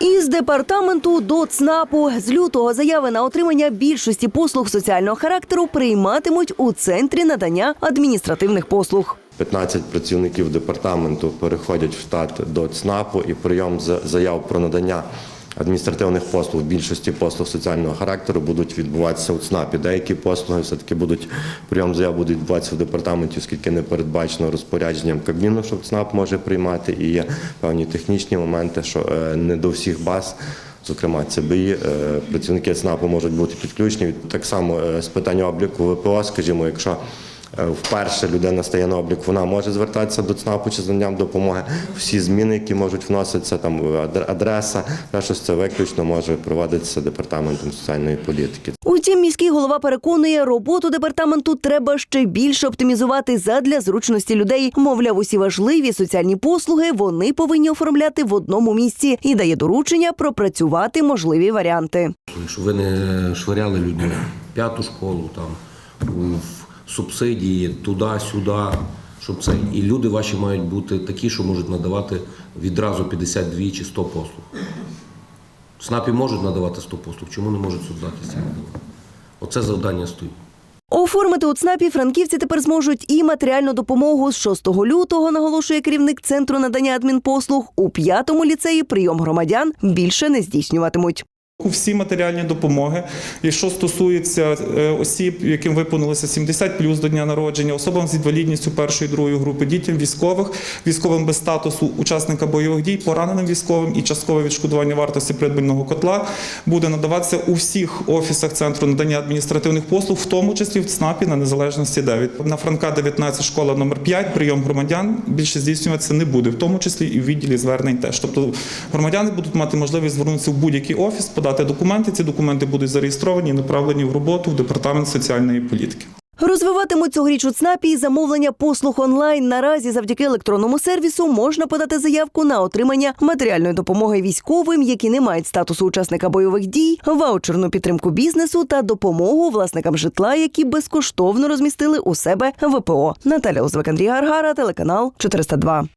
Із департаменту до ЦНАПу з лютого заяви на отримання більшості послуг соціального характеру прийматимуть у центрі надання адміністративних послуг. 15 працівників департаменту переходять в штат до ЦНАПу і прийом за- заяв про надання адміністративних послуг, більшості послуг соціального характеру будуть відбуватися у ЦНАПі. Деякі послуги все-таки будуть прийом заяв буде відбуватися в департаменті, оскільки не передбачено розпорядженням Кабміну, що ЦНАП може приймати, і є певні технічні моменти, що е, не до всіх баз. Зокрема, ЦБІ, е, працівники ЦНАПу можуть бути підключені. Так само е, з питання обліку ВПО, скажімо, якщо вперше людина стає на облік, вона може звертатися до ЦНАПу чи з наданням допомоги. Всі зміни, які можуть вноситися, там адреса, те, щось це виключно може проводитися департаментом соціальної політики. Утім, міський голова переконує, роботу департаменту треба ще більше оптимізувати задля зручності людей. Мовляв, усі важливі соціальні послуги вони повинні оформляти в одному місці і дає доручення пропрацювати можливі варіанти. Щоб ви не швиряли людьми п'яту школу, там в субсидії, туди-сюди. Щоб це і люди ваші мають бути такі, що можуть надавати відразу 52 чи 100 послуг. СНАПі можуть надавати 100 послуг, чому не можуть соцзахисті надавати? Оце завдання стоїть. Оформити у ЦНАПі франківці тепер зможуть і матеріальну допомогу з 6 лютого, наголошує керівник центру надання адмінпослуг. У п'ятому ліцеї прийом громадян більше не здійснюватимуть. Всі матеріальні допомоги, і що стосується е, осіб, яким виповнилося 70 плюс до дня народження, особам з інвалідністю першої другої групи, дітям військових, військовим без статусу учасника бойових дій, пораненим військовим і часткове відшкодування вартості придбаного котла буде надаватися у всіх офісах центру надання адміністративних послуг, в тому числі в ЦНАПі на незалежності 9. На Франка 19 школа номер 5 прийом громадян більше здійснюватися не буде, в тому числі і в відділі звернень теж. Тобто громадяни будуть мати можливість звернутися в будь-який офіс, подати документи. Ці документи будуть зареєстровані і направлені в роботу в департамент соціальної політики. Розвиватимуть цьогоріч у ЦНАПі і замовлення послуг онлайн. Наразі завдяки електронному сервісу можна подати заявку на отримання матеріальної допомоги військовим, які не мають статусу учасника бойових дій, ваучерну підтримку бізнесу та допомогу власникам житла, які безкоштовно розмістили у себе ВПО. Наталя Узвик, Андрій Гаргара, телеканал 402.